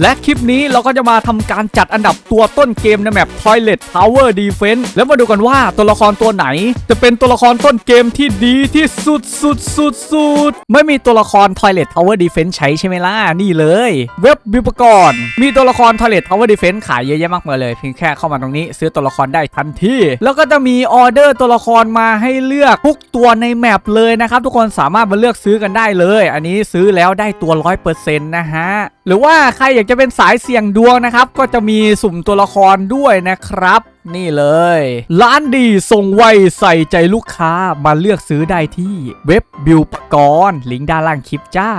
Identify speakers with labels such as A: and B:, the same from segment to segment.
A: และคลิปนี้เราก็จะมาทำการจัดอันดับตัวต้นเกมในแมป Toilet Tower Defense แล้วมาดูกันว่าตัวละครตัวไหน จะเป็นตัวละครต้นเกมที่ดีที่สุดสุดสุดสุดไม่มีตัวละคร Toilet Tower Defense ใช้ใช่ไหมล่ะ นี่เลย เว็บบิวปกรณ์มีตัวละคร Toilet Tower Defense ขายเยอะแยะมากมายเลย เพียงแค่เข้ามาตรงนี้ซื้อตัวละครได้ทันทีแล้วก็จะมีออเดอร์ตัวละครมาให้เลือกทุกตัวในแมปเลยนะครับทุกคนสามารถมาเลือกซื้อกันได้เลย อันนี้ซื้อแล้วได้ตัว 100%นะฮะหรือว่าใครอยากจะเป็นสายเสี่ยงดวงนะครับ ก็จะมีสุ่มตัวละครด้วยนะครับ นี่เลย ร้านดีส่งไวใส่ใจลูกค้ามาเลือกซื้อได้ที่เว็บบิวปกรณ์ลิงก์ด้านล่างคลิปจ้า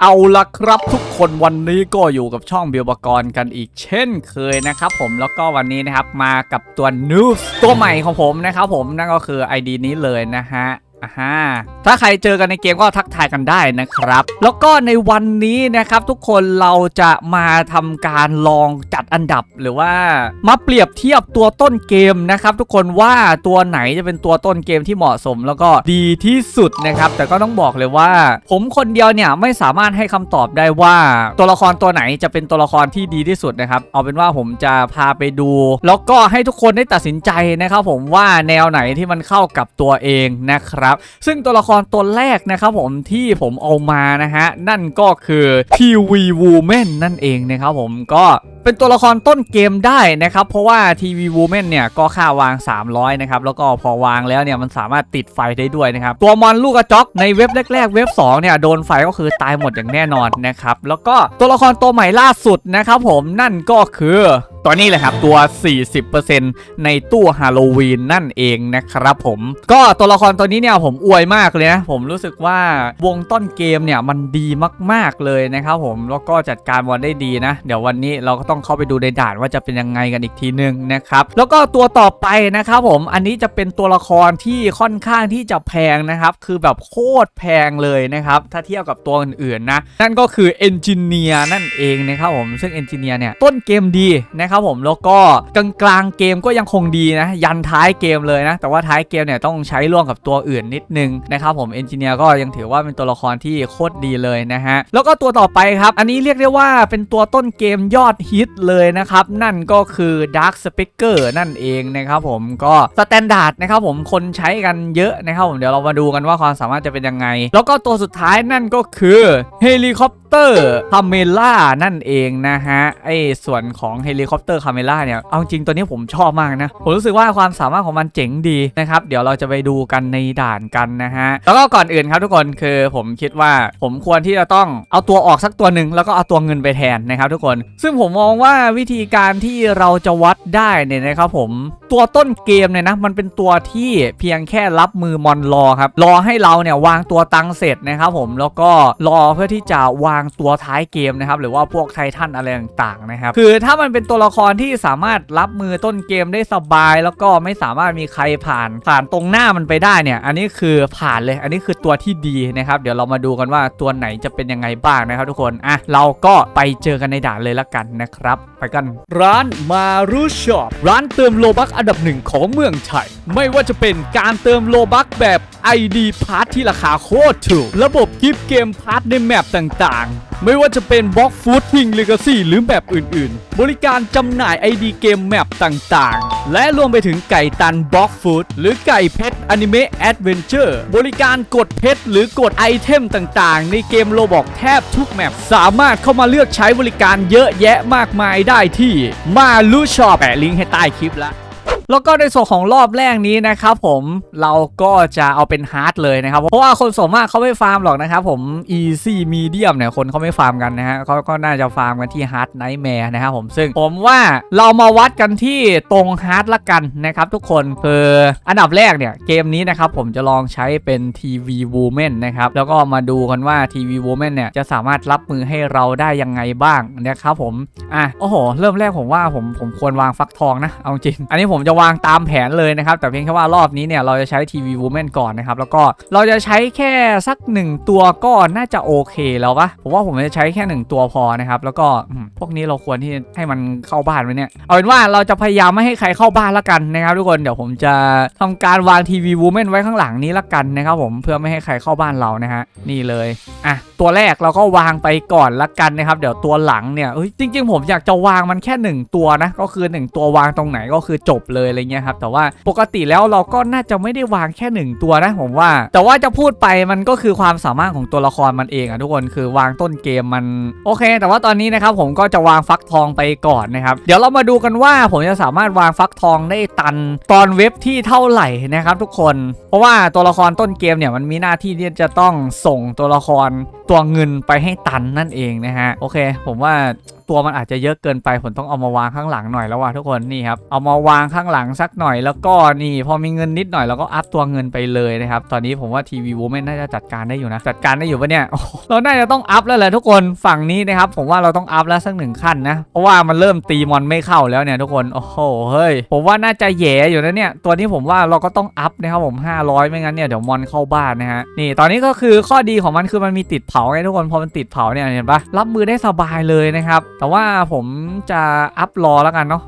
A: เอาละครับทุกคนวันนี้ก็อยู่กับช่องบิวปกรณ์กันอีกเช่นเคยนะครับผมแล้วก็วันนี้นะครับมากับตัวนูสตัวใหม่ของผมนะครับผมนั่นก็คือ ID นี้เลยนะฮะ อ่าฮะถ้าใครเจอกันในเกมก็ทักทายกันได้นะครับ แล้วก็ในวันนี้นะครับทุกคนเราจะมาทำการลองจัดอันดับหรือว่ามาเปรียบเทียบตัวต้นเกมนะครับทุกคนว่าตัวไหนจะเป็นตัวต้นเกมที่เหมาะสม แล้วก็ดีที่สุดนะครับ แต่ก็ต้องบอกเลยว่า ผมคนเดียวเนี่ยไม่สามารถให้คำตอบได้ว่าตัวละครตัวไหนจะเป็นตัวละครที่ดีที่สุดนะครับ เอาเป็นว่าผมจะพาไปดู แล้วก็ให้ทุกคนได้ตัดสินใจนะครับผมว่าแนวไหนที่มันเข้ากับตัวเองนะครับซึ่งตัวละครตัวแรกนะครับผมที่ผมเอามานะฮะนั่นก็คือ TV Woman นั่นเองนะครับผมก็เป็นตัวละครต้นเกมได้นะครับ เพราะว่า TV Woman เนี่ยก็ค่าวาง 300 นะครับ แล้วก็พอวางแล้วเนี่ยมันสามารถติดไฟได้ด้วยนะครับ ตัวมอนลูกกระจอกในเว็บแรก ๆ เว็บ 2 เนี่ย โดนไฟก็คือตายหมดอย่างแน่นอนนะครับ แล้วก็ตัวละครตัวใหม่ล่าสุดนะครับผมนั่นก็คือตัวนี้เลยครับ ตัว 40%ในตู้ฮาโลวีนนั่นเองนะครับผม ก็ตัวละครตัวนี้เนี่ยผมอวยมากเลยนะผมรู้สึกว่าวงต้นเกมเนี่ยมันดีมากๆเลยนะครับผมแล้วก็จัดการบอลได้ดีนะ เดี๋ยววันนี้เราก็ต้องเข้าไปดูในด่านว่าจะเป็นยังไงกันอีกทีนึงนะครับแล้วก็ตัวต่อไปนะครับผมอันนี้จะเป็นตัวละครที่ค่อนข้างที่จะแพงนะครับคือแบบโคตรแพงเลยนะครับถ้าเทียบกับตัวอื่นๆนะนั่นก็คือเอนจิเนียร์นั่นเองนะครับผมซึ่งเอนจิเนียร์เนี่ยต้นเกมดีนะครับผมแล้วก็กลางกลางๆเกมก็ยังคงดีนะยันท้ายเกมเลยนะแต่ว่าท้ายเกมเนี่ยต้องใช้ร่วมกับตัวอื่นนิดนึงนะครับผมเอนจิเนียร์ก็ยังถือว่าเป็นตัวละครที่โคตรดีเลยนะฮะแล้วก็ตัวต่อไปครับอันนี้เรียกได้ว่าเป็นตัวต้นเกมยอดฮิตเลยนะครับนั่นก็คือ Dark Speaker นั่นเองนะครับผมก็สแตนดาร์ดนะครับผมคนใช้กันเยอะนะครับผมเดี๋ยวเรามาดูกันว่าความสามารถจะเป็นยังไง แล้วก็ตัวสุดท้ายนั่นก็คือเฮลิคอปเตอร์คาเมล่านั่นเองนะฮะไอ้ส่วนของเฮลิคอปเตอร์คาเมล่าเนี่ยเอาจริงตัวนี้ผมชอบมากนะผมรู้สึกว่าความสามารถของมันเจ๋งดีนะครับเดี๋ยวเราจะไปดูกันในด่านกันนะฮะ แล้วก็ก่อนอื่นครับทุกคนคือผมคิดว่าผมควรที่จะต้องเอาตัวออกสักตัวหนึ่งแล้วก็เอาตัวเงินไปแทนนะครับทุกคน ซึ่งผมมองว่าวิธีการที่เราจะวัดได้เนี่ยนะครับผมตัวต้นเกมเนี่ยนะมันเป็นตัวที่เพียงแค่รับมือมอนรอครับรอให้เราเนี่ยวางตัวตังเสร็จนะครับผมแล้วก็รอเพื่อที่จะวางตัวท้ายเกมนะครับหรือว่าพวกไททันอะไรต่างๆนะครับคือถ้ามันเป็นตัวละครที่สามารถรับมือต้นเกมได้สบาย แล้วก็ไม่สามารถมีใครผ่านผ่านตรงหน้ามันไปได้เนี่ยอันนี้คือผ่านเลย อันนี้คือตัวที่ดีนะครับ เดี๋ยวเรามาดูกันว่าตัวไหนจะเป็นยังไงบ้างนะครับทุกคน อะ เราก็ไปเจอกันในด่านเลยละกันนะครับ ไปกัน ร้านมารุช็อปร้านเติมโลบักอันดับหนึ่งของเมืองไทย ไม่ว่าจะเป็นการเติมโลบักแบบ ID พาร์ทที่ราคาโคตรถูก ระบบกิฟเกมพาร์ทในแมปต่างๆ ไม่ว่าจะเป็นบล็อกฟูดทิงเลกาซี่หรือแมปอื่นๆ บริการจำหน่าย ID เกมแมปต่างๆ และรวมไปถึงไก่ตันบล็อกฟูดหรือไก่เพชรอนิเมะแอดเวนเจอร์บริการกดเพชรหรือกดไอเทมต่างๆ ในเกมโลบอกแทบทุกแมปสามารถเข้ามาเลือกใช้บริการเยอะแยะมากมายได้ที่มาลูชอปแปะลิงก์ให้ใต้คลิปละ แล้วก็ในส่วนของรอบแรกนี้นะครับผมเราก็จะเอาเป็นฮาร์ดเลยนะครับ เพราะว่าคนส่วนมากเขาไม่ฟาร์มหรอกนะครับผม easy medium เนี่ยคนเขาไม่ฟาร์มกันนะฮะเขาก็น่าจะฟาร์มกันที่ฮาร์ดไนท์แมร์นะครับผมซึ่งผมว่าเรามาวัดกันที่ตรงฮาร์ดละกันนะครับทุกคนคืออันดับแรกเนี่ยเกมนี้นะครับผมจะลองใช้เป็น TV Woman นะครับแล้วก็มาดูกันว่า TV Woman เนี่ยจะสามารถรับมือให้เราได้ยังไงบ้างนะครับผมอะโอ้โหเริ่มแรกผมว่าผมผมควรวางฟักทองนะเอาจริงอันนี้ผมจะวางตามแผนเลยนะครับ แต่เพียงแค่ว่ารอบนี้เนี่ยเราจะใช้ทีวีวูแมนก่อนนะครับ แล้วก็เราจะใช้แค่สักหนึ่งตัวก็น่าจะโอเคแล้วปะผมว่าผมจะใช้แค่หนึ่งตัวพอนะครับ แล้วก็พวกนี้เราควรที่ให้มันเข้าบ้านไหมเนี่ย เอาเป็นว่าเราจะพยายามไม่ให้ใครเข้าบ้านละกันนะครับทุกคน เดี๋ยวผมจะทำการวางทีวีวูแมนไว้ข้างหลังนี้ละกันนะครับผม เพื่อไม่ให้ใครเข้าบ้านเรานะฮะ นี่เลย อะ ตัวแรกเราก็วางไปก่อนละกันนะครับ เดี๋ยวตัวหลังเนี่ยเอ้ยจริง ๆ ผมอยากจะวางมันแค่หนึ่งตัวนะ ก็คือหนึ่งตัววางตรงไหนก็คือจบเลยอะไรเงี้ยครับแต่ว่าปกติแล้วเราก็น่าจะไม่ได้วางแค่หนึ่งตัวนะผมว่า แต่ว่าจะพูดไปมันก็คือความสามารถของตัวละครมันเองอะทุกคนคือวางต้นเกมมันโอเค แต่ว่าตอนนี้นะครับผมก็จะวางฟักทองไปก่อนนะครับเดี๋ยวเรามาดูกันว่าผมจะสามารถวางฟักทองได้ตันตอนเว็บที่เท่าไหร่นะครับทุกคน เพราะว่าตัวละครต้นเกมเนี่ยมันมีหน้าที่ที่จะต้องส่งตัวละครตัวเงินไปให้ตันนั่นเองนะฮะโอเค ผมว่า ตัวมันอาจจะเยอะเกินไปผมต้องเอามาวางข้างหลังหน่อยแล้วว่ะทุกคนนี่ครับเอามาวางข้างหลังสักหน่อยแล้วก็นี่พอมีเงินนิดหน่อยเราก็อัพตัวเงินไปเลยนะครับตอนนี้ผมว่าทีวีวูแมนน่าจะจัดการได้อยู่นะจัดการได้อยู่ปะเนี่ยเราน่าจะต้องอัพแล้วแหละทุกคนฝั่งนี้นะครับผมว่าเราต้องอัพแล้วสักหนึ่งขั้นนะเพราะว่ามันเริ่มตีมอนไม่เข้าแล้วเนี่ยทุกคนโอ้โหเฮ้ยผมว่าน่าจะแย่อยู่นะเนี่ยตัวนี้ผมว่าเราก็ต้องอัพนะครับผม 500 ไม่งั้นเนี่ยเดี๋ยวมอนเข้าบ้านนะฮะนี่ตอนนี้ก็คือข้อดีของมันคือมันมีติดเผาไงทุกคนพอมันติดเผาเนี่ยเห็นปะรับมือได้สบายเลยนะครับแต่ว่าผมจะอัพรอแล้วกันเนาะ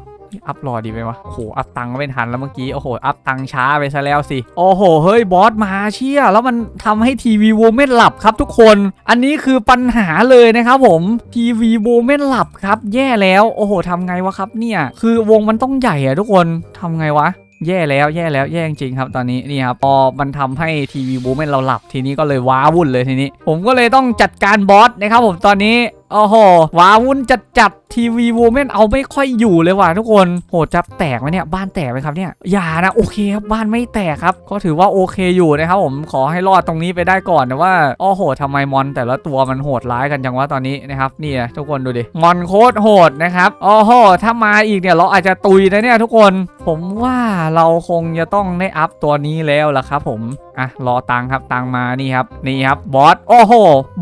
A: อัพรอดีไหมวะโอ้โหอัพตังก็ไม่ทันแล้วเมื่อกี้โอ้โหอัพตังช้าไปซะแล้วสิโอ้โหเฮ้ยบอสมาเชี่ยแล้วมันทำให้ทีวีโวเมนหลับครับทุกคน อันนี้คือปัญหาเลยนะครับผมทีวีโวเมนหลับครับ แย่แล้วโอ้โหทำไงวะครับเนี่ย คือวงมันต้องใหญ่อะทุกคนทำไงวะแย่แล้วแย่แล้วแย่จริงครับตอนนี้นี่ครับพอมันทำให้ทีวีบูมเมนเราหลับทีนี้ก็เลยว้าวุ่นเลยทีนี้ ผมก็เลยต้องจัดการบอสนะครับผมตอนนี้ โอ้โหว้าวุ่นจัดจัดทีวีวูแมนเอาไม่ค่อยอยู่เลยว่ะทุกคนโหจะแตกไหมเนี่ยบ้านแตกไหมครับเนี่ยอย่านะโอเคครับบ้านไม่แตกครับก็ถือว่าโอเคอยู่นะครับผมขอให้รอดตรงนี้ไปได้ก่อนแต่ว่าโอ้โหทำไมมอนแต่ละตัวมันโหดร้ายกันจังวะตอนนี้นะครับนี่นะทุกคนดูดิมอนโคตรโหดนะครับโอ้โหถ้ามาอีกเนี่ยเราอาจจะตุยนะเนี่ยทุกคน ผมว่าเราคงจะต้องได้อัพตัวนี้แล้วล่ะครับผม อะรอตังครับตังมานี่ครับนี่ครับบอสโอ้โห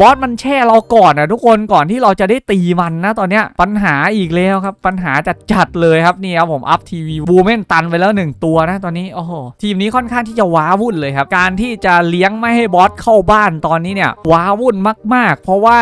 A: บอสมันแช่เราก่อนนะทุกคนก่อนที่เราจะได้ตีมันนะตอนเนี้ยปัญหาอีกแล้วครับ ปัญหาจัดจัดเลยครับนี่ครับผมอัพทีวีบูเมนตันไปแล้วหนึ่งตัวนะตอนนี้โอ้โหทีมนี้ค่อนข้างที่จะว้าวุ่นเลยครับ การที่จะเลี้ยงไม่ให้บอสเข้าบ้านตอนนี้เนี่ยว้าวุ่นมาก ๆ เพราะว่า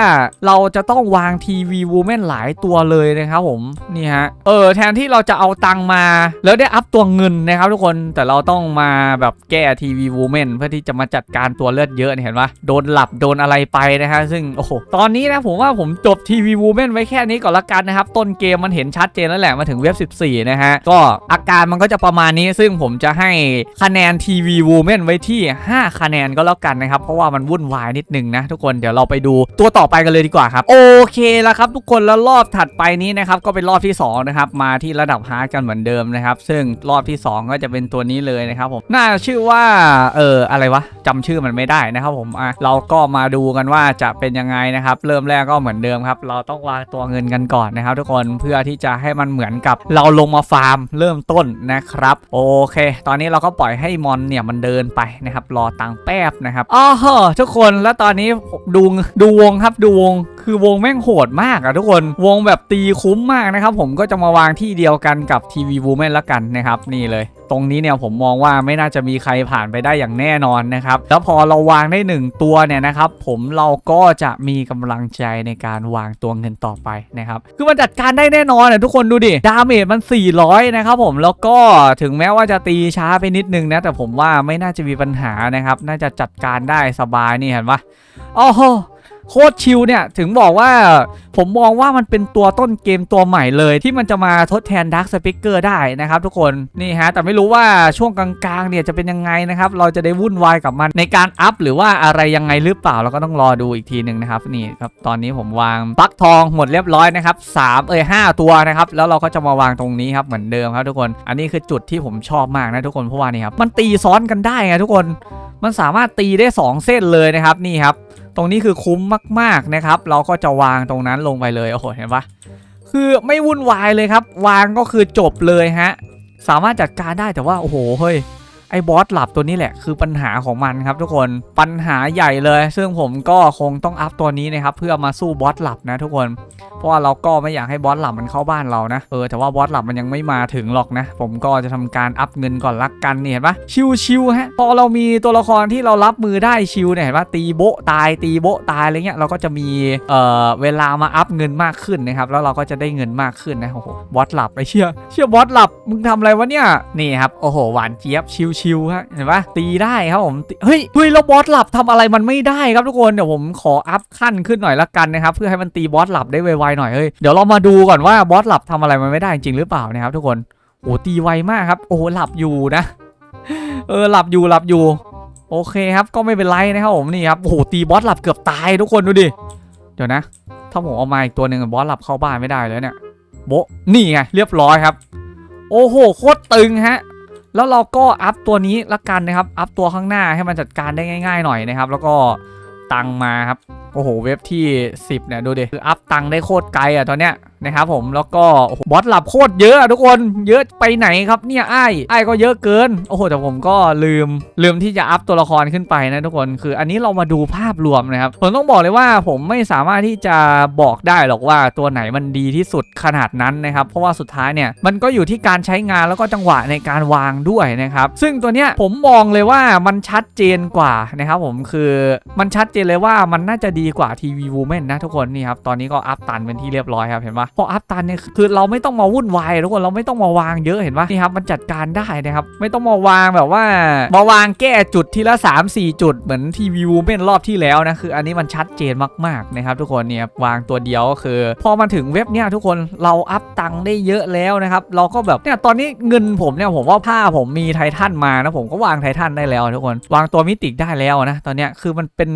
A: เราจะต้องวางทีวีบูเมนหลายตัวเลยนะครับผมนี่ฮะเออแทนที่เราจะเอาตังมา แล้วได้อัพตัวเงินนะครับทุกคนแต่เราต้องมาแบบแก้ทีวีวูแมนเพื่อที่จะมาจัดการตัวเลือดเยอะเห็นปะโดนหลับโดนอะไรไปนะฮะซึ่งโอ้โหตอนนี้นะผมว่าผมจบทีวีวูแมนไว้แค่นี้ก่อนละกันนะครับ ต้นเกมมันเห็นชัดเจนแล้วแหละมาถึงเว็บ 14 นะฮะ ก็อาการมันก็จะประมาณนี้ซึ่งผมจะให้คะแนนทีวีวูแมนไว้ที่ 5 คะแนนก็แล้วกันนะครับ เพราะว่ามันวุ่นวายนิดนึงนะ ทุกคนเดี๋ยวเราไปดูตัวต่อไปกันเลยดีกว่าครับ โอเคแล้วครับ ทุกคนแล้วรอบถัดไปนี้นะครับก็เป็นรอบที่สองนะครับมาที่ระดับฮาร์ดกันเหมือนเดิมนะครับซึ่งรอบที่สองก็จะเป็นตัวนี้เลยนะครับผมน่าชื่อว่าเอออะไรวะจำชื่อมันไม่ได้นะครับผมอะเราก็มาดูกันว่าจะเป็นยังไงนะครับ เริ่มแรกก็เหมือนเดิมครับ เราต้องวางตัวเงินกันก่อนนะครับ ทุกคนเพื่อที่จะให้มันเหมือนกับเราลงมาฟาร์มเริ่มต้นนะครับ โอเค ตอนนี้เราก็ปล่อยให้มอนเนี่ยมันเดินไปนะครับ รอตังแป๊บนะครับอ๋อทุกคนแล้วตอนนี้ดูดูวงครับดูวงคือวงแม่งโหดมากอะทุกคนวงแบบตีคุ้มมากนะครับ ผมก็จะมาวางที่เดียวกันกับทีวีวูแมนละกันนะครับ นี่เลย ตรงนี้เนี่ยผมมองว่าไม่น่าจะมีใครผ่านไปได้อย่างแน่นอนนะครับ แล้วพอเราวางได้หนึ่งตัวเนี่ยนะครับ ผมเราก็จะมีกำลังใจในการวางตัวเงินต่อไปนะครับ คือมันจัดการได้แน่นอนนะทุกคนดูดิดาเมจมัน 400 นะครับผมแล้วก็ถึงแม้ว่าจะตีช้าไปนิดนึงนะแต่ผมว่าไม่น่าจะมีปัญหานะครับ น่าจะจัดการได้สบายนี่เห็นปะโอ้ โคตรชิลเนี่ยถึงบอกว่าผมมองว่ามันเป็นตัวต้นเกมตัวใหม่เลยที่มันจะมาทดแทน Dark Speaker ได้นะครับทุกคนนี่ฮะแต่ไม่รู้ว่าช่วงกลางๆเนี่ยจะเป็นยังไงนะครับเราจะได้วุ่นวายกับมันในการอัพหรือว่าอะไรยังไงหรือเปล่าเราก็ต้องรอดูอีกทีหนึ่งนะครับนี่ครับตอนนี้ผมวางปักทองหมดเรียบร้อยนะครับ3เอ้ย5ตัวนะครับแล้วเราก็จะมาวางตรงนี้ครับเหมือนเดิมครับทุกคน อันนี้คือจุดที่ผมชอบมากนะทุกคนเพราะว่านี่ครับมันตีซ้อนกันได้ไงทุกคน มันสามารถตีได้ 2 เส้นเลยนะครับนี่ครับ ตรงนี้คือคุ้มมากๆนะครับ เราก็จะวางตรงนั้นลงไปเลยโอ้โหเห็นปะคือไม่วุ่นวายเลยครับ วางก็คือจบเลยฮะสามารถจัดการได้แต่ว่าโอ้โหเฮ้ยไอ้บอสหลับตัวนี้แหละคือปัญหาของมันครับทุกคนปัญหาใหญ่เลย ซึ่งผมก็คงต้องอัพตัวนี้นะครับเพื่อมาสู้บอสหลับนะทุกคน เพราะว่าเราก็ไม่อยากให้บอสหลับมันเข้าบ้านเรานะ เออแต่ว่าบอสหลับมันยังไม่มาถึงหรอกนะ ผมก็จะทำการอัพเงินก่อนละกันนี่ยเห็นปะชิวๆฮะพอเรามีตัวละครที่เรารับมือได้ชิวเนี่ยเห็นปะตีโบตายตีโบตายอะไรเงี้ยเราก็จะมีเอ่อเวลามาอัพเงินมากขึ้นนะครับแล้วเราก็จะได้เงินมากขึ้นนะโอ้โหบอสหลับไอ้เชี่ยเชี่ยบอสหลับมึงทำอะไรวะเนี่ยนี่ครับโอ้โหหวานเจี๊ยบชิวๆฮะเห็นปะตีได้ครับผมเฮ้ยเฮ้ยแล้วบอสหลับทำอะไรมันไม่ได้ครับทุกคนเดี๋ยวผมขออัพขั้นขึ้นหน่อยละกันนะครับเพื่อให้มันตีบอสหลับได้ไวหน่อยเฮ้ยเดี๋ยวเรามาดูก่อนว่าบอสหลับทำอะไรมันไม่ได้จริงหรือเปล่านะครับทุกคนโอ้ตีไวมากครับ โอ้หลับอยู่นะเออหลับอยู่หลับอยู่ โอเคครับก็ไม่เป็นไรนะครับผมนี่ครับโอ้ตีบอสหลับเกือบตายทุกคนดูดิเดี๋ยวนะ ถ้าผมเอามาอีกตัวหนึ่งบอสหลับเข้าบ้านไม่ได้เลยเนี่ยโบนี่ไงเรียบร้อยครับ โอ้โหโคตรตึงฮะแล้วเราก็อัพตัวนี้ละกันนะครับ อัพตัวข้างหน้าให้มันจัดการได้ง่าย ๆ หน่อยนะครับ แล้วก็ตังมาครับ โอ้โห เว็บที่ 10เนี่ยดูดิคืออัพตังได้โคตรไกลอะตอนเนี้ย นะครับผมแล้วก็บอสหลับโคตรเยอะทุกคนเยอะไปไหนครับเนี่ยไอ้ายอ้ก็เยอะเกินโอ้โหแต่ผมก็ลืมลืมที่จะอัพตัวละครขึ้นไปนะทุกคนคืออันนี้เรามาดูภาพรวมนะครับผมต้องบอกเลยว่าผมไม่สามารถที่จะบอกได้หรอกว่าตัวไหนมันดีที่สุดขนาดนั้นนะครับเพราะว่าสุดท้ายเนี่ยมันก็อยู่ที่การใช้งานแล้วก็จังหวะในการวางด้วยนะครับซึ่งตัวเนี้ยผมมองเลยว่ามันชัดเจนกว่านะครับผมคือมันชัดเจนเลยว่ามันน่าจะดีกว่าทีวีวูแมนนะทุกคนนี่ครับตอนนี้ก็อัพตันเป็นที่เรียบร้อยครับเห็นปะพออัพตันเนี่ยคือเราไม่ต้องมาวุ่นวายทุกคนเราไม่ต้องมาวางเยอะเห็นปะนี่ครับมันจัดการได้นะครับไม่ต้องมาวางแบบว่า มาวางแก้จุดทีละ 3 4 จุดเหมือนทีวีวูแมนรอบที่แล้วนะคืออันนี้มันชัดเจนมากๆนะครับทุกคนเนี่ยวางตัวเดียวก็คือ พอมาถึงเว็บเนี่ยทุกคนเราอัพตังค์ได้เยอะแล้วนะครับเราก็แบบเนี่ยตอนนี้เงินผมเนี่ยผมว่าผ้าผมมีไททันมานะผมก็วางไททันได้แล้วทุกคนวางตัวมิติได้แล้วนะตอนเนี้ยคือมันเป็น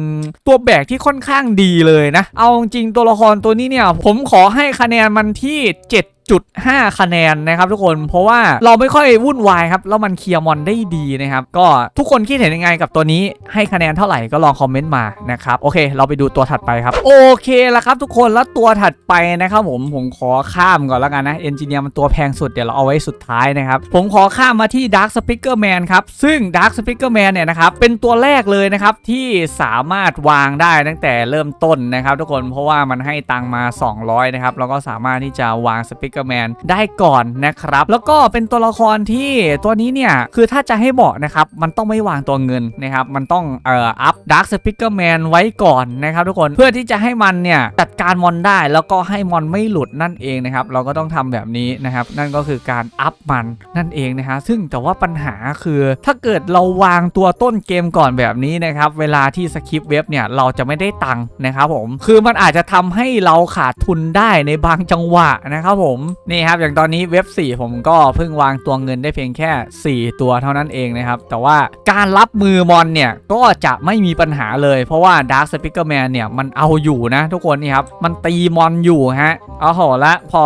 A: ตัวแบกที่ค่อนข้างดีเลยนะ เอาจริงตัวละครตัวนี้เนี่ยผมขอให้คะแนนมันที่7 7.5 คะแนนนะครับทุกคนเพราะว่าเราไม่ค่อยวุ่นวายครับ แล้วมันเคลียร์มอนได้ดีนะครับ ก็ทุกคนคิดเห็นยังไงกับตัวนี้ให้คะแนนเท่าไหร่ก็ลองคอมเมนต์มานะครับ โอเค เราไปดูตัวถัดไปครับ โอเคแล้วครับทุกคนแล้วตัวถัดไปนะครับผมผมขอข้ามก่อนแล้วกันนะเอนจิเนียร์มันตัวแพงสุดเดี๋ยวเราเอาไว้สุดท้ายนะครับ ผมขอข้ามมาที่ Dark Speaker Man ครับ ซึ่ง Dark Speaker Man เนี่ยนะครับเป็นตัวแรกเลยนะครับที่สามารถวางได้ตั้งแต่เริ่มต้นนะครับทุกคนเพราะว่ามันให้ตังมา 200นะครับแล้วก็สามารถที่จะวางสปิ Speaker Man ได้ก่อนนะครับ แล้วก็เป็นตัวละครที่ตัวนี้เนี่ยคือถ้าจะให้เหมาะนะครับมันต้องไม่วางตัวเงินนะครับมันต้องเอ่ออัพ Dark Speaker Man ไว้ก่อนนะครับทุกคนเพื่อที่จะให้มันเนี่ยจัดการมอนได้แล้วก็ให้มอนไม่หลุดนั่นเองนะครับเราก็ต้องทำแบบนี้นะครับนั่นก็คือการอัพมันนั่นเองนะฮะซึ่งแต่ว่าปัญหาคือถ้าเกิดเราวางตัวต้นเกมก่อนแบบนี้นะครับเวลาที่สคริปต์เว็บเนี่ยเราจะไม่ได้ตังค์นะครับผมคือมันอาจจะทำให้เราขาดทุนได้ในบางจังหวะนะครับผมนี่ครับอย่างตอนนี้เว็บ 4 ผมก็เพิ่งวางตัวเงินได้เพียงแค่ 4 ตัวเท่านั้นเองนะครับ แต่ว่าการรับมือมอนเนี่ย ก็จะไม่มีปัญหาเลย เพราะว่า Dark Speaker Man เนี่ย มันเอาอยู่นะ ทุกคนนี่ครับ มันตีมอนอยู่ฮะเอาโหละพอ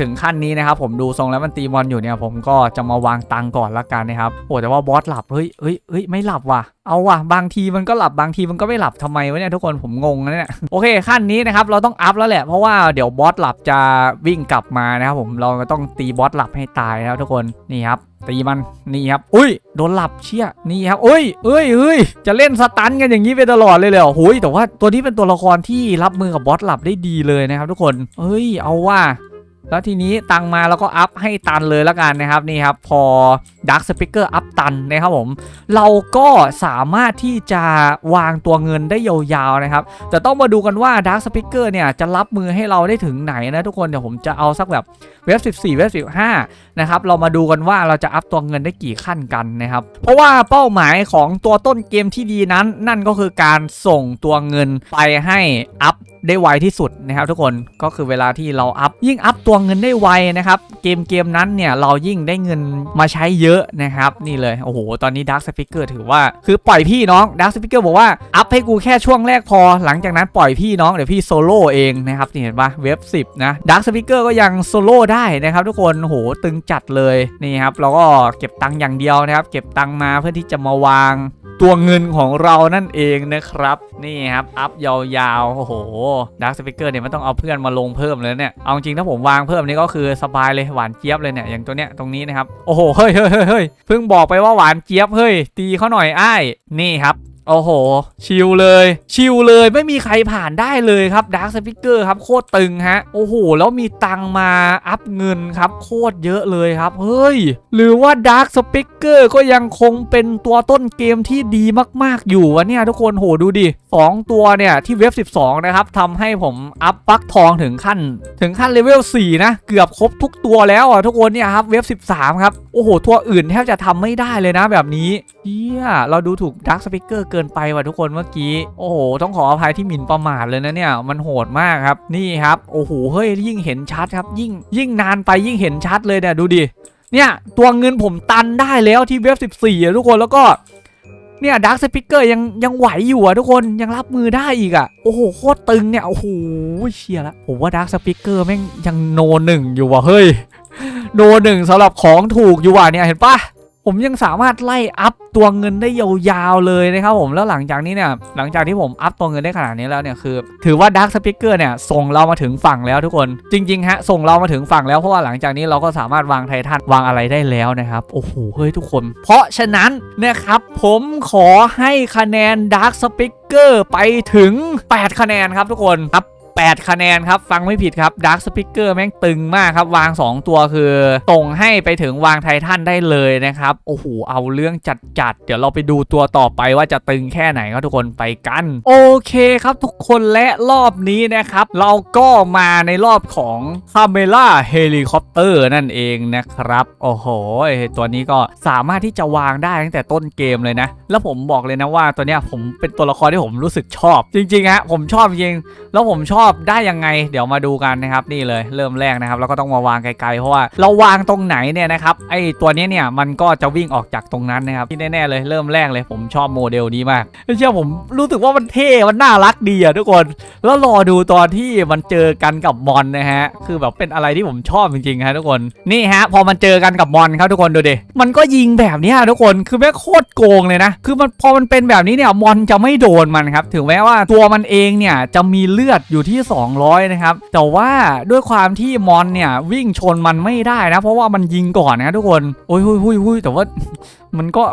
A: ถึงขั้นนี้นะครับ ผมดูทรงแล้วมันตีมอนอยู่เนี่ยผมก็จะมาวางตังก่อนละกันนะครับโอ้แต่ว่าบอสหลับเฮ้ยเฮ้ยเฮ้ยไม่หลับว่ะเอาว่ะบางทีมันก็หลับบางทีมันก็ไม่หลับทำไมวะเนี่ยทุกคนผมงงนะเนี่ยโอเคขั้นนี้นะครับเราต้องอัพแล้วแหละเพราะว่าเดี๋ยวบอสหลับจะวิ่งกลับมานะครับผมเราก็ต้องตีบอสหลับให้ตายนะครับทุกคนนี่ครับตีมันนี่ครับอุ้ยโดนหลับเชี่ยนี่ครับอุ้ยเอ้ยเอ้ยจะเล่นสตันกันอย่างนี้ไปตลอดเลยเลยเหรอหุยแต่ว่าตัวนี้เป็นตัวละครที่รับมือกับบอสหลับได้ดีเลยนะครับ ทุกคนเอ้ยเอาว่าแล้วทีนี้ตังมาแล้วก็อัพให้ตันเลยแล้วกันนะครับนี่ครับ พอ Dark Speaker อัพตันนะครับผม เราก็สามารถที่จะวางตัวเงินได้ยาวๆนะครับ แต่ต้องมาดูกันว่า Dark Speaker เนี่ยจะรับมือให้เราได้ถึงไหนนะทุกคน เดี๋ยวผมจะเอาสักแบบเว็บ14 เว็บ15 นะครับ เรามาดูกันว่าเราจะอัพตัวเงินได้กี่ขั้นกันนะครับ เพราะว่าเป้าหมายของตัวต้นเกมที่ดีนั้น นั่นก็คือการส่งตัวเงินไปให้อัพได้ไวที่สุดนะครับทุกคนก็คือเวลาที่เราอัพยิ่งอัพตัวเงินได้ไวนะครับเกมเกมนั้นเนี่ยเรายิ่งได้เงินมาใช้เยอะนะครับนี่เลยโอ้โหตอนนี้ Dark Speaker ถือว่าคือปล่อยพี่น้อง Dark Speaker บอกว่าอัพให้กูแค่ช่วงแรกพอ หลังจากนั้นปล่อยพี่น้องเดี๋ยวพี่โซโล่เองนะครับนี่เห็นปะเว็บ10นะ Dark Speaker ก็ยังโซโล่ได้นะครับทุกคนโอ้โหตึงจัดเลยนี่ครับเราก็เก็บตังค์อย่างเดียวนะครับเก็บตังค์มาเพื่อที่จะมาวาง ตัวเงินของเรานั่นเองนะครับ นี่ครับ อัพยาวๆ โอ้โหดักสปิเกอร์เนี่ยไม่ต้องเอาเพื่อนมาลงเพิ่มเลยเนี่ย เอาจริงถ้าผมวางเพิ่มนี่ก็คือสบายเลยหวานเจี๊ยบเลยเนี่ย อย่างตัวเนี้ยตรงนี้นะครับ โอ้โห เฮ้ยเฮ้ยเฮ้ยเฮ้ยเพิ่งบอกไปว่าหวานเจี๊ยบ เฮ้ย ตีเขาหน่อยอ้าย นี่ครับ โอ้โห ชิลเลย ชิลเลยไม่มีใครผ่านได้เลยครับดาร์ s สปิเกอร์ครับโคตรตึงฮะ โอ้โห แล้วมีตังมาอัพเงินครับ โคตรเยอะเลยครับ เฮ้ย หรือว่าดาร์ s สปิเกอร์ก็ยังคงเป็นตัวต้นเกมที่ดีมากๆอยู่วะเนี่ยทุกคนโหดูดิ 2 ตัวเนี่ยที่เว็บ 12 นะครับทำให้ผมอัพปักทองถึงขั้น ถึงขั้นเลเวล4นะ เกือบครบทุกตัวแล้วอะทุกคนเนี่ยครับเว็บ 13 ครับ โอ้โห ตัวอื่นแทบจะทำไม่ได้เลยนะแบบนี้เฮียเราดูถูกดาร์ s สปิเกอร์เกินไปว่ะทุกคนเมื่อกี้ โอ้โห ต้องขออภัยที่หมิ่นประมาทเลยนะเนี่ย มันโหดมากครับ นี่ครับ โอ้โห เฮ้ย ยิ่งเห็นชัดครับ ยิ่ง ยิ่งนานไปยิ่งเห็นชัดเลยเนี่ย ดูดิ เนี่ย ตัวเงินผมตันได้แล้วที่เว็บ 14อะทุกคน แล้วก็ เนี่ยดักสปิเกอร์ยังยังไหวอยู่อะทุกคน ยังรับมือได้อีกอะโอ้โห โคตรตึงเนี่ย โอ้โห เชียร์ละ ผมว่าดักสปิเกอร์แม่งยังโนหนึ่งอยู่ว่ะ เฮ้ย โนหนึ่งสำหรับของถูกอยู่ว่ะเนี่ย เห็นปะ ผมยังสามารถไล่อัพตัวเงินได้ยาวๆเลยนะครับผมแล้วหลังจากนี้เนี่ยหลังจากที่ผมอัพตัวเงินได้ขนาดนี้แล้วเนี่ยคือ ถือว่า Dark Speaker เนี่ยส่งเรามาถึงฝั่งแล้วทุกคนจริงๆฮะส่งเรามาถึงฝั่งแล้วเพราะว่าหลังจากนี้เราก็สามารถวางไททันวางอะไรได้แล้วนะครับโอ้โหเฮ้ยทุกคน เพราะฉะนั้นนะครับผมขอให้คะแนน Dark Speaker ไปถึง 8 คะแนนครับทุกคนครับ 8 คะแนนครับ ฟังไม่ผิดครับ Dark Speaker แม่งตึงมากครับ วาง 2 ตัวคือตรงให้ไปถึงวางไททันได้เลยนะครับ โอ้โห เอาเรื่องจัดๆ เดี๋ยวเราไปดูตัวต่อไปว่าจะตึงแค่ไหนครับทุกคนไปกัน โอเคครับทุกคนและรอบนี้นะครับ เราก็มาในรอบของ c a m e l a Helicopter นั่นเองนะครับ โอ้โห ตัวนี้ก็สามารถที่จะวางได้ตั้งแต่ต้นเกมเลยนะ แล้วผมบอกเลยนะว่าตัวเนี้ยผมเป็นตัวละครที่ผมรู้สึกชอบ จริงๆฮะผมชอบจริงแล้วผมชอบอบได้ยังไง เดี๋ยวมาดูกันนะครับนี่เลยเริ่มแรกนะครับแล้วก็ต้องมาวางไกลๆเพราะว่าเราวางตรงไหนเนี่ยนะครับไอตัวนี้เนี่ยมันก็จะวิ่งออกจากตรงนั้นนะครับที่แน่ๆเลยเริ่มแรกเลยผมชอบโมเดลนี้มากไม่เชื่อผมรู้สึกว่ามันเท่มันน่ารักดีอะทุกคนแล้วรอดูตอนที่มันเจอกันกับมอนนะฮะคือแบบเป็นอะไรที่ผมชอบจริงๆฮะทุกคนนี่ฮะพอมันเจอกันกับมอนครับทุกคนดูดิมันก็ยิงแบบนี้ทุกคนคือแม่โคตรโกงเลยนะคือมันพอมันเป็นแบบนี้เนี่ยมอนจะไม่โดนมันครับถึงแม้ว่าตัวมันเองเนี่ยจะมีเลือดอยู่ที่ที่ 200 นะครับ แต่ว่าด้วยความที่มอนเนี่ยวิ่งชนมันไม่ได้นะ เพราะว่ามันยิงก่อนนะทุกคน โอ้ยหุยหุยหุยแต่ว่ามันก็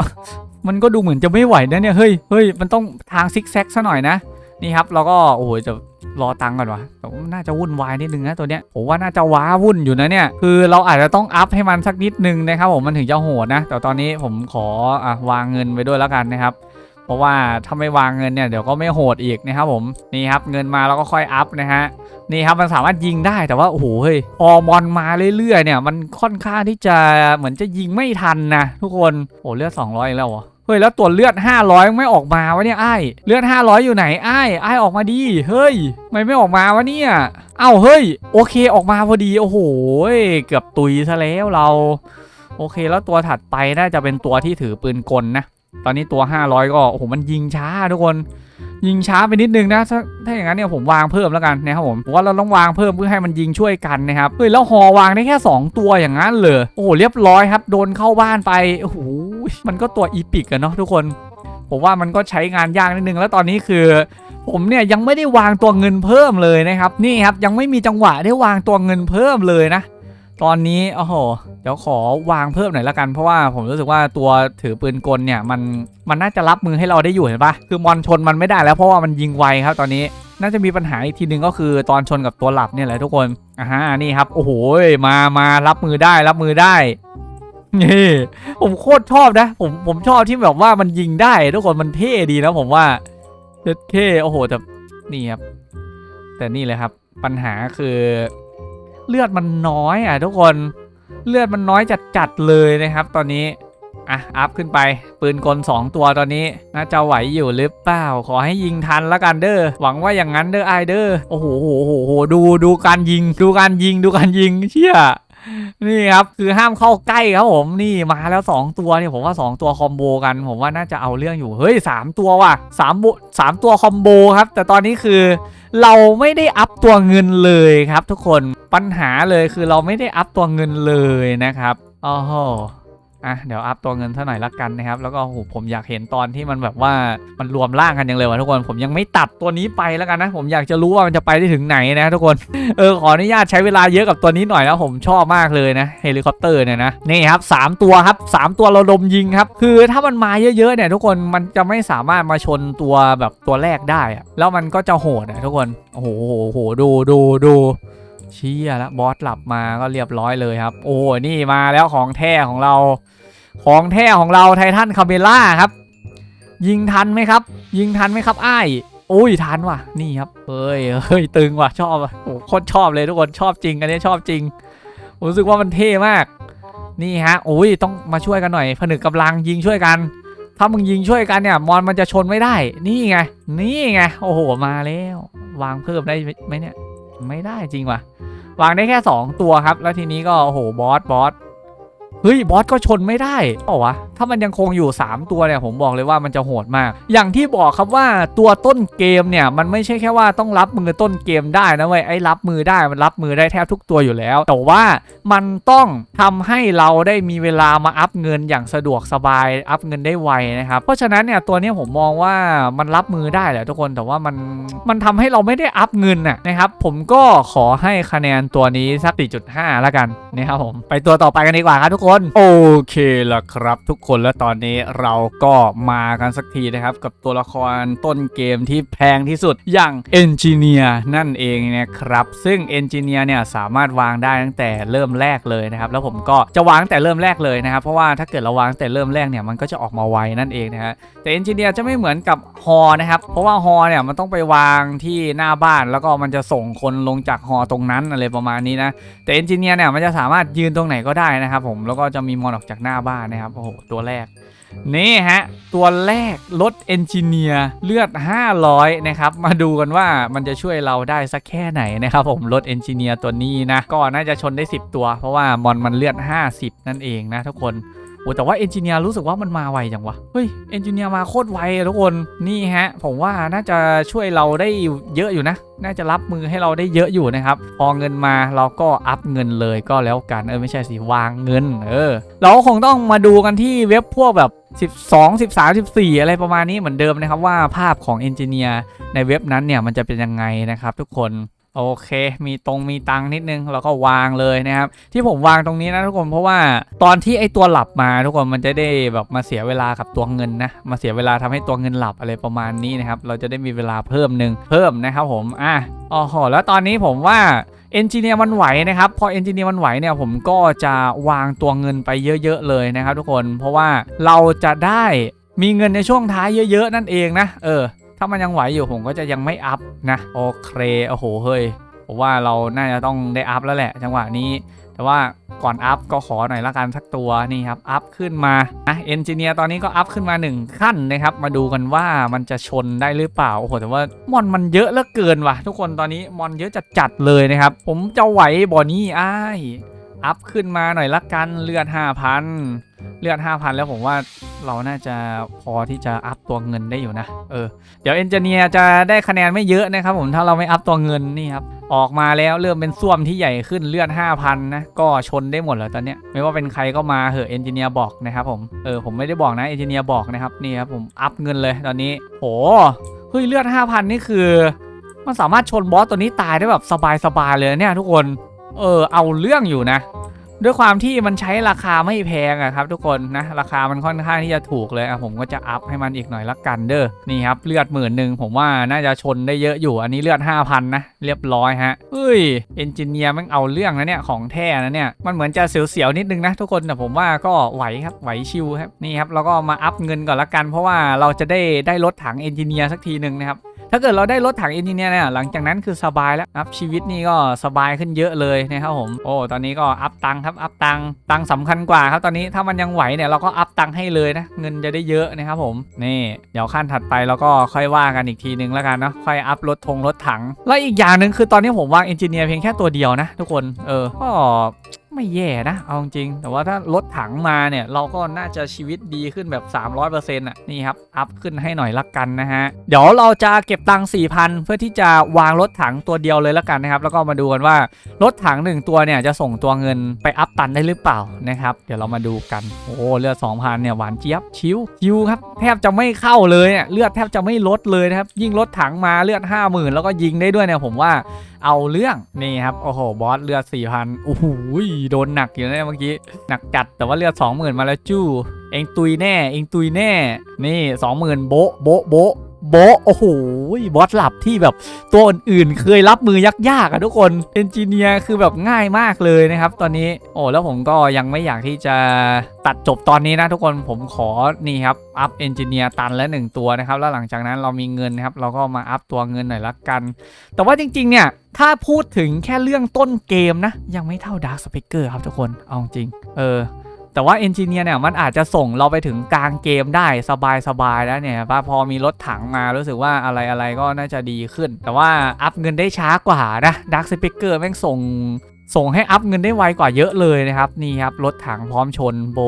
A: มันก็ดูเหมือนจะไม่ไหวนะเนี่ย เฮ้ยเฮ้ยมันต้องทางซิกแซกซะหน่อยนะ นี่ครับเราก็โอ้โหจะรอตังก่อนวะแต่ว่าน่าจะวุ่นวายนิดนึงนะตัวเนี้ยผมว่าน่าจะว้าวุ่นอยู่นะเนี่ย คือเราอาจจะต้องอัพให้มันสักนิดนึงนะครับผมมันถึงจะโหดนะ แต่ตอนนี้ผมขออะวางเงินไปด้วยแล้วกันนะครับ เพราะว่าถ้าไม่วางเงินเนี่ยเดี๋ยวก็ไม่โหดอีกนะครับผมนี่ครับเงินมาเราก็ค่อยอัพนะฮะนี่ครับมันสามารถยิงได้แต่ว่าโอ้โหเฮ้ยพอมอนมาเรื่อยๆเนี่ย มันค่อนข้างที่จะเหมือนจะยิงไม่ทันนะทุกคนโอ้เลือด200อีกแล้วเหรอเฮ้ยแล้วตัวเลือด 500 ไม่ออกมาวะเนี่ยไอ้เลือด 500 อยู่ไหนไอ้ายอ้ออกมาดีเฮ้ยทำไม่ไม่ออกมาวะเนี่ยเอ้าเฮ้ยโอเคออกมาพอดีโอ้โหเกือบตุยซะแล้วเรา โอเคแล้วตัวถัดไปน่าจะเป็นตัวที่ถือปืนกลนะ ตอนนี้ตัว 500 ก็โอ้โหมันยิงช้าทุกคนยิงช้าไปนิดนึงนะถ้าถ้าอย่างนั้นเนี่ยผมวางเพิ่มแล้วกันนะครับผมว่าเราต้องวางเพิ่มเพื่อให้มันยิงช่วยกันนะครับเฮ้ยแล้วฮอวางได้แค่ 2 ตัวอย่างนั้นเลยโอ้โหเรียบร้อยครับ โดนเข้าบ้านไปโอ้โหมันก็ตัวอีพิกอะเนาะทุกคน ผมว่ามันก็ใช้งานยากนิดนึงแล้วตอนนี้คือ ผมเนี่ยยังไม่ได้วางตัวเงินเพิ่มเลยนะครับนี่ครับยังไม่มีจังหวะได้วางตัวเงินเพิ่มเลยนะ ตอนนี้โอ้โหเดี๋ยวขอวางเพิ่มหน่อยละกัน เพราะว่าผมรู้สึกว่าตัวถือปืนกลเนี่ยมันมันน่าจะรับมือให้เราได้อยู่เห็นปะคือมอนชนมันไม่ได้แล้วเพราะว่ามันยิงไวครับตอนนี้น่าจะมีปัญหาอีกทีหนึ่งก็คือตอนชนกับตัวหลับเนี่ยแหละทุกคนอ่าฮะนี่ครับ โอ้โหมามารับมือได้รับมือได้นี่ผมโคตรชอบนะ ผมผมชอบที่แบบว่ามันยิงได้ ทุกคนมันเท่ดีนะผมว่าเท่เท่โอ้โหแต่นี่ครับแต่นี่เลยครับ ปัญหาคือ เลือดมันน้อยอะทุกคนเลือดมันน้อยจัดๆเลยนะครับ ตอนนี้อะอัพขึ้นไปปืนกล 2 ตัวตอนนี้น่าจะไหวอยู่หรือเปล่า ขอให้ยิงทันละกันเด้อหวังว่าอย่างนั้นเด้อไอเด้อโอ้โหโหโหโหดูดูการยิง ดูการยิงดูการยิงเชี่ย นี่ครับคือห้ามเข้าใกล้ครับผมนี่มาแล้ว 2 ตัวเนี่ยผมว่า 2 ตัวคอมโบกัน ผมว่าน่าจะเอาเรื่องอยู่เฮ้ย 3 ตัวว่ะ3บุสามตัวคอมโบครับ แต่ตอนนี้คือเราไม่ได้อัพตัวเงินเลยครับ ทุกคนปัญหาเลยคือเราไม่ได้อัพตัวเงินเลยนะครับอ๋อ อะเดี๋ยวอัพตัวเงินเท่าไหร่ละกันนะครับ แล้วก็โหผมอยากเห็นตอนที่มันแบบว่ามันรวมร่างกันยังเลยวะทุกคนผมยังไม่ตัดตัวนี้ไปแล้วกันนะ ผมอยากจะรู้ว่ามันจะไปได้ถึงไหนนะทุกคนเออขออนุญาตใช้เวลาเยอะกับตัวนี้หน่อยนะผมชอบมากเลยนะเฮลิคอปเตอร์เนี่ยนะนี่ครับสามตัวครับสามตัวเราดมยิงครับ คือถ้ามันมาเยอะๆเนี่ยทุกคนมันจะไม่สามารถมาชนตัวแบบตัวแรกได้อะแล้วมันก็จะโหดอะทุกคนโอ้โหโอ้โหโอ้โหดูดูดู เชี่ยแล้วบอสหลับมาก็เรียบร้อยเลยครับ โอ้นี่มาแล้วของแท้ของเรา ของแท้ของเราไททันคาเมล่าครับ ยิงทันไหมครับ ยิงทันไหมครับอ้ายโอ้ยทันว่ะนี่ครับเฮ้ยเฮ้ยตึงว่ะชอบอะโอ้โคตรชอบเลยทุกคนชอบจริงอันนี้ชอบจริงผมรู้สึกว่ามันเท่มาก นี่ฮะโอ้ยต้องมาช่วยกันหน่อย ผนึกกำลังยิงช่วยกัน ถ้ามึงยิงช่วยกันเนี่ยมอนมันจะชนไม่ได้ นี่ไง นี่ไง โอ้โหมาแล้ว วางเพิ่มได้ไหมเนี่ย ไม่ได้จริงว่ะ วางได้แค่ 2 ตัวครับ แล้วทีนี้ก็โอ้โหบอสบอส เฮ้ยบอสก็ชนไม่ได้เปล่าวะถ้ามันยังคงอยู่ 3 ตัวเนี่ยผมบอกเลยว่ามันจะโหดมาก อย่างที่บอกครับว่าตัวต้นเกมเนี่ยมันไม่ใช่แค่ว่าต้องรับมือต้นเกมได้นะเว้ยไอ้รับมือได้มันรับมือได้แทบทุกตัวอยู่แล้ว แต่ว่ามันต้องทำให้เราได้มีเวลามาอัพเงินอย่างสะดวกสบายอัพเงินได้ไวนะครับเพราะฉะนั้นเนี่ยตัวนี้ผมมองว่ามันรับมือได้แหละทุกคนแต่ว่ามันมันทำให้เราไม่ได้อัพเงินน่ะนะครับผมก็ขอให้คะแนนตัวนี้สัก4.5แล้วกันนะครับผมไปตัวต่อไปกันดีกว่าครับทุกคนโอเคละครับทุกคนและตอนนี้เราก็มากันสักทีนะครับ กับตัวละครต้นเกมที่แพงที่สุดอย่างเอนจิเนียร์นั่นเองนะครับ ซึ่งเอนจิเนียร์เนี่ยสามารถวางได้ตั้งแต่เริ่มแรกเลยนะครับ แล้วผมก็จะวางแต่เริ่มแรกเลยนะครับ เพราะว่าถ้าเกิดเราวางตั้งแต่เริ่มแรกเนี่ยมันก็จะออกมาไวนั่นเองนะฮะแต่เอนจิเนียร์จะไม่เหมือนกับฮอนะครับเพราะว่าฮอเนี่ยมันต้องไปวางที่หน้าบ้านแล้วก็มันจะส่งคนลงจากฮอตรงนั้นอะไรประมาณนี้นะแต่เอนจิเนียร์เนี่ยมันจะสามารถยืนตรงไหนก็ได้นะครับผมแล้วก็จะมีมอนออกจากหน้าบ้านนะครับ โอ้โห ตัวแรก นี่ฮะ ตัวแรกรถเอนจิเนียร์เลือด 500 นะครับ มาดูกันว่ามันจะช่วยเราได้สักแค่ไหนนะครับผมรถเอนจิเนียร์ตัวนี้นะ ก็น่าจะชนได้ 10 ตัว เพราะว่ามอนมันเลือด 50 นั่นเองนะทุกคน โอ้แต่ว่าเอนจิเนียร์รู้สึกว่ามันมาไวจังวะ เฮ้ยเอนจิเนียร์มาโคตรไวทุกคน นี่ฮะ ผมว่าน่าจะช่วยเราได้เยอะอยู่นะ น่าจะรับมือให้เราได้เยอะอยู่นะครับ พอเงินมาเราก็อัพเงินเลยก็แล้วกันเออไม่ใช่สิวางเงิน เออ เราคงต้องมาดูกันที่เว็บพวกแบบ12 13 14 อะไรประมาณนี้เหมือนเดิมนะครับว่าภาพของเอนจิเนียร์ในเว็บนั้นเนี่ยมันจะเป็นยังไงนะครับทุกคน โอเค มีตรงมีตังนิดนึงเราก็วางเลยนะครับ ที่ผมวางตรงนี้นะทุกคนเพราะว่าตอนที่ไอตัวหลับมาทุกคนมันจะได้แบบมาเสียเวลากับตัวเงินนะมาเสียเวลาทำให้ตัวเงินหลับอะไรประมาณนี้นะครับเราจะได้มีเวลาเพิ่มหนึ่งเพิ่มนะครับผมอะอ๋อโหแล้วตอนนี้ผมว่าเอนจิเนียร์มันไหวนะครับพอเอนจิเนียร์มันไหวเนี่ยผมก็จะวางตัวเงินไปเยอะ ๆ เลยนะครับทุกคนเพราะว่าเราจะได้มีเงินในช่วงท้ายเยอะ ๆ นั่นเองนะ เออ ถ้ามันยังไหวอยู่ผมก็จะยังไม่อัพนะโอเคโอ้โหเฮ้ยผมว่าเราน่าจะต้องได้อัพแล้วแหละจังหวะนี้ แต่ว่าก่อนอัพก็ขอหน่อยละกันสักตัวนี่ครับอัพขึ้นมานะเอนจิเนียร์ตอนนี้ก็อัพขึ้นมา 1 ขั้นนะครับ มาดูกันว่ามันจะชนได้หรือเปล่าโอ้โหแต่ว่ามอนมันเยอะเหลือเกินว่ะ ทุกคนตอนนี้มอนเยอะจัดๆเลยนะครับ ผมจะไหวบอนี่อ้าย อัพขึ้นมาหน่อยละกันเลือด5,000 เลือด 5,000 แล้วผมว่าเราน่าจะพอที่จะอัพตัวเงินได้อยู่นะ เออ เดี๋ยวเอนจิเนียร์จะได้คะแนนไม่เยอะนะครับผมถ้าเราไม่อัพตัวเงินนี่ครับ ออกมาแล้วเริ่มเป็นส้วมที่ใหญ่ขึ้นเลือด 5,000 นะ ก็ชนได้หมดแล้วตอนเนี้ยไม่ว่าเป็นใครก็มาเหอะเอนจิเนียร์บอกนะครับผม เออผมไม่ได้บอกนะเอนจิเนียร์บอกนะครับนี่ครับผมอัพเงินเลยตอนนี้โหเฮ้ยเลือด 5,000 นี่คือ มันสามารถชนบอสตัวนี้ตายได้แบบสบายๆเลยเนี่ยทุกคน เออเอาเรื่องอยู่นะ ด้วยความที่มันใช้ราคาไม่แพงอะครับทุกคนนะราคามันค่อนข้างที่จะถูกเลยอะผมก็จะอัพให้มันอีกหน่อยละกันเด้อนี่ครับเลือดหมื่นหนึ่งผมว่าน่าจะชนได้เยอะอยู่อันนี้เลือด 5,000 นะ เรียบร้อยฮะเฮ้ยเอนจิเนียร์มันเอาเรื่องนะเนี่ยของแท้นะเนี่ยมันเหมือนจะเสียวๆนิดนึงนะทุกคนแต่ผมว่าก็ไหวครับไหวชิวครับนี่ครับเราก็มาอัพเงินก่อนละกัน เพราะว่าเราจะได้ได้รถถังเอนจิเนียร์สักทีหนึ่งนะครับถ้าเกิดเราได้รถถังเอนจิเนียร์เนี่ยหลังจากนั้นคือสบายแล้วอัพชีวิตนี่ก็สบายขึ้นเยอะเลยนะครับผมโอ้ตอนนี้ก็อัพตังค์ครับ อัพตังตังค์สำคัญกว่าครับตอนนี้ถ้ามันยังไหวเนี่ยเราก็อัพตังให้เลยนะ เงินจะได้เยอะนะครับผม นี่เดี๋ยวขั้นถัดไปเราก็ค่อยว่ากันอีกทีนึงแล้วกันเนาะค่อยอัพรถทงรถถัง แล้วอีกอย่างหนึ่งคือตอนนี้ผมวางเอนจิเนียร์เพียงแค่ตัวเดียวนะทุกคนเออก็ ไม่แย่นะ เอาจริง แต่ว่าถ้ารถถังมาเนี่ย เราก็น่าจะชีวิตดีขึ้นแบบ 300%อะนี่ครับ อัพขึ้นให้หน่อยละกันนะฮะ เดี๋ยวเราจะเก็บตังค์4,000 เพื่อที่จะวางรถถังตัวเดียวเลยละกันนะครับ แล้วก็มาดูกันว่ารถถัง 1 ตัวเนี่ยจะส่งตัวเงินไปอัพตันได้หรือเปล่านะครับ เดี๋ยวเรามาดูกัน โอ้เลือด2,000เนี่ยหวานเจี๊ยบชิวชิวครับแทบจะไม่เข้าเลยเนี่ยเลือดแทบจะไม่ลดเลยนะครับยิ่งรถถังมาเลือด 50,000 แล้วก็ยิงได้ด้วยเนี่ยผมว่าเอาเรื่องนี่ครับโอ้โหบอสเลือด4,000โอ้โหโดนหนักอยู่นะเมื่อกี้หนักจัดแต่ว่าเลือด20,000มาแล้วจู้เองตุยแน่ เองตุยแน่ นี่20,000โบโบโบ โบโอ้โหบอสหลับที่แบบตัวอื่นๆเคยรับมือยากๆอะทุกคนเอนจิเนียร์คือแบบง่ายมากเลยนะครับ ตอนนี้โอ้แล้วผมก็ยังไม่อยากที่จะตัดจบตอนนี้นะทุกคนผมขอนี่ครับอัพเอนจิเนียร์ตันและหนึ่งตัวนะครับ แล้วหลังจากนั้นเรามีเงินนะครับ เราก็มาอัพตัวเงินหน่อยละกัน แต่ว่าจริงๆเนี่ยถ้าพูดถึงแค่เรื่องต้นเกมนะ ยังไม่เท่า Dark Speaker ครับทุกคนเอาจริง เออ แต่ว่าเอนจิเนียร์เนี่ยมันอาจจะส่งเราไปถึงกลางเกมได้สบายๆแล้วเนี่ยป่ะพอมีรถถังมารู้สึกว่าอะไรอะไรๆก็น่าจะดีขึ้น แต่ว่าอัพเงินได้ช้ากว่านะ Dark Speaker แม่งส่งส่งให้อัพเงินได้ไวกว่าเยอะเลยนะครับนี่ครับรถถังพร้อมชนโบ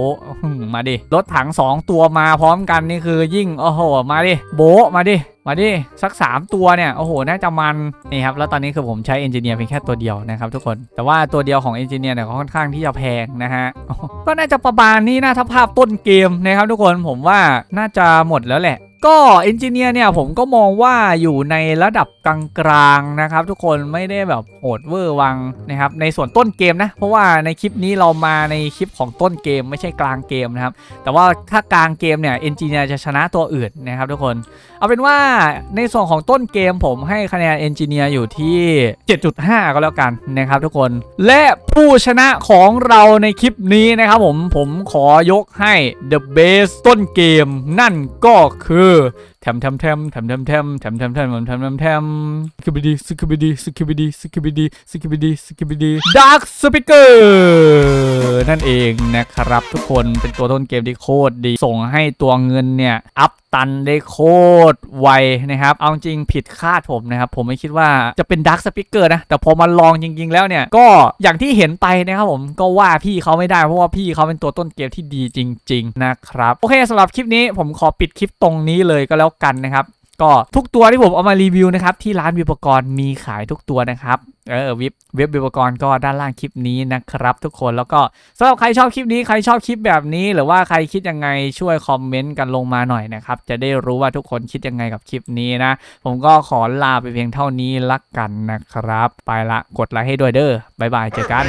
A: มาดิรถถัง 2 ตัวมาพร้อมกันนี่คือยิ่งโอ้โหมาดิโบมาดิ มาดิสัก 3 ตัวเนี่ย โอ้โห น่าจะมัน นี่ครับ แล้วตอนนี้คือผมใช้เอนจิเนียร์เพียงแค่ตัวเดียวนะครับทุกคน แต่ว่าตัวเดียวของเอนจิเนียร์เนี่ยค่อนข้างที่จะแพงนะฮะ ก็น่าจะประมาณนี้นะถ้าภาพต้นเกมนะครับทุกคนผมว่าน่าจะหมดแล้วแหละก็เอนจิเนียร์เนี่ยผมก็มองว่าอยู่ในระดับกลางๆนะครับ ทุกคนไม่ได้แบบโหดเวอร์วังนะครับในส่วนต้นเกมนะ เพราะว่าในคลิปนี้เรามาในคลิปของต้นเกมไม่ใช่กลางเกมนะครับ แต่ว่าถ้ากลางเกมเนี่ยเอนจิเนียร์จะชนะตัวอื่นนะครับทุกคน เอาเป็นว่าในส่วนของต้นเกมผมให้คะแนนเอนจิเนียร์อยู่ที่ 7.5 ก็แล้วกันนะครับทุกคน และผู้ชนะของเราในคลิปนี้นะครับผมผมขอยกให้ The Base ต้นเกมนั่นก็คือ แถมแถมแถมแถมแถมแถมแถมแถมแถมแถมแถมแถมแถมสกิบดีสกิบดีสกิบดีสกิบดีสกิบดีสกิบดีดาร์คสปิเกอร์นั่นเองนะครับทุกคนเป็นตัวต้นเกมที่โคตรดี ส่งให้ตัวเงินเนี่ย อัพตันได้โคตรไวนะครับ เอาจริงผิดคาดผมนะครับ ผมไม่คิดว่าจะเป็นดาร์คสปิเกอร์นะ แต่พอมาลองจริง ๆ แล้วเนี่ย ก็อย่างที่เห็นไปนะครับผมก็ว่าพี่เขาไม่ได้เพราะว่าพี่เขาเป็นตัวต้นเกมที่ดีจริง ๆ นะครับ โอเคสำหรับคลิปนี้ผมขอปิดคลิปตรงนี้เลยก็แล้วแล้วกันนะครับ ก็ทุกตัวที่ผมเอามารีวิวนะครับที่ร้านวิปกรณ์มีขายทุกตัวนะครับเออวิบเว็บวิปกรณ์ก็ด้านล่างคลิปนี้นะครับ ทุกคนแล้วก็สำหรับใครชอบคลิปนี้ใครชอบคลิปแบบนี้ หรือว่าใครคิดยังไงช่วยคอมเมนต์กันลงมาหน่อยนะครับ จะได้รู้ว่าทุกคนคิดยังไงกับคลิปนี้นะ ผมก็ขอลาไปเพียงเท่านี้ละกันนะครับ ไปละกดไลค์ให้ด้วยเด้อบายบายเจอกัน